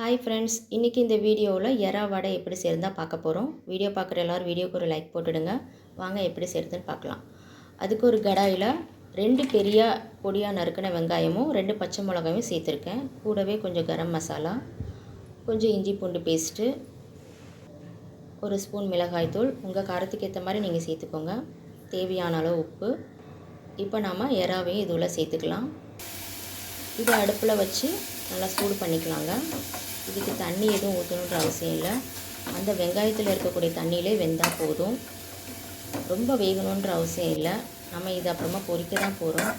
Hi friends இன்றைக்கி இந்த வீடியோவில் எறா வடை எப்படி செய்யறதா பார்க்க போகிறோம் வீடியோ பார்க்குற எல்லோரும் வீடியோக்கு ஒரு லைக் போட்டுடுங்க. வாங்க எப்படி செய்கிறதுன்னு பார்க்கலாம். அதுக்கு ஒரு கடாயில் ரெண்டு பெரிய பொடியாக நறுக்கின வெங்காயமும் ரெண்டு பச்சை மிளகாயும் சேர்த்துருக்கேன். கூடவே கொஞ்சம் கரம் மசாலா கொஞ்சம் இஞ்சி பூண்டு பேஸ்ட்டு ஒரு ஸ்பூன் மிளகாய்த்தூள் உங்கள் காரத்துக்கு ஏற்ற மாதிரி நீங்கள் சேர்த்துக்கோங்க. தேவையான அளவு உப்பு. இப்போ நாம் எறாவையும் இதுவில் சேர்த்துக்கலாம். இதை அடுப்பில் வச்சு நல்லா சூடு பண்ணிக்கலாங்க. இதுக்கு தண்ணி எதுவும் ஊற்றணுன்ற அவசியம் இல்லை. அந்த வெங்காயத்தில் இருக்கக்கூடிய தண்ணியிலே வெந்தால் போதும். ரொம்ப வேகணுன்ற அவசியம் இல்லை. நம்ம இது அப்புறமா பொரிக்க தான் போகிறோம்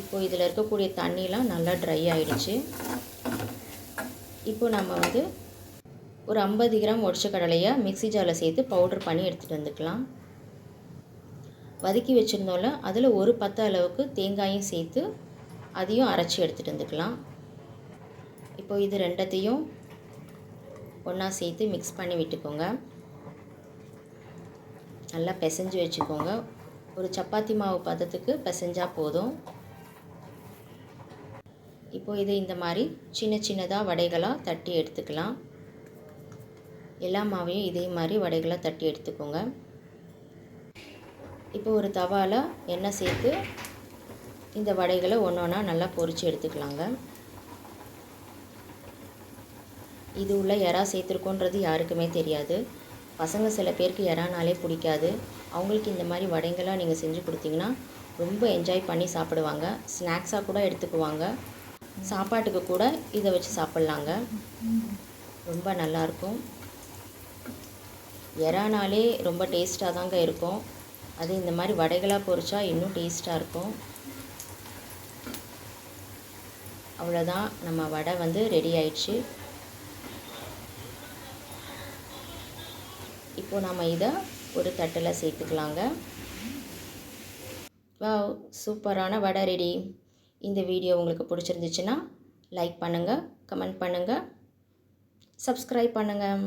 இப்போது இதில் இருக்கக்கூடிய தண்ணிலாம் நல்லா ட்ரை ஆகிடுச்சு இப்போ நம்ம வந்து ஒரு ஐம்பது கிராம் உடச்ச கடலையை மிக்சி ஜாரில் சேர்த்து பவுட்ரு பண்ணி எடுத்துகிட்டு வந்துக்கலாம். வதக்கி வச்சுருந்தோம்ல அதில் ஒரு பத்து அளவுக்கு தேங்காயும் சேர்த்து அதையும் அரைச்சி எடுத்துகிட்டு வந்துக்கலாம். இப்போ இது ரெண்டத்தையும் ஒன்றா சேர்த்து மிக்ஸ் பண்ணி விட்டுக்கோங்க. நல்லா பிசைஞ்சு வச்சுக்கோங்க. ஒரு சப்பாத்தி மாவு பதத்துக்கு பிசைஞ்சால் போதும். இப்போ இதை இந்த மாதிரி சின்ன சின்னதாக வடைகளாக தட்டி எடுத்துக்கலாம். எல்லா மாவையும் இதே மாதிரி வடைகளாக தட்டி எடுத்துக்கோங்க. இப்போ ஒரு தவாவில் எண்ணெய் சேர்த்து இந்த வடைகளை ஒன்று ஒன்றா நல்லா பொறிச்சு எடுத்துக்கலாங்க. இது உள்ள எறா சேர்த்துருக்கோன்றது யாருக்குமே தெரியாது. பசங்க சில பேருக்கு எறானாலே பிடிக்காது. அவங்களுக்கு இந்த மாதிரி வடைங்களாக நீங்கள் செஞ்சு கொடுத்தீங்கன்னா ரொம்ப என்ஜாய் பண்ணி சாப்பிடுவாங்க. ஸ்நாக்ஸாக கூட எடுத்துக்குவாங்க. சாப்பாட்டுக்கு கூட இதை வச்சு சாப்பிட்லாங்க. ரொம்ப நல்லாயிருக்கும் எறானாலே ரொம்ப டேஸ்ட்டாக தாங்க இருக்கும். அது இந்த மாதிரி வடைகளாக பொறிச்சா இன்னும் டேஸ்ட்டாக இருக்கும். அவ்வளோதான் நம்ம வடை வந்து ரெடி ஆயிடுச்சு. இப்போது நம்ம இதை ஒரு தட்டில் சேர்த்துக்கலாங்க. வா சூப்பரான வடை ரெடி இந்த வீடியோ உங்களுக்கு பிடிச்சிருந்துச்சுன்னா லைக் பண்ணுங்கள் கமெண்ட் பண்ணுங்கள் சப்ஸ்கிரைப் பண்ணுங்கள்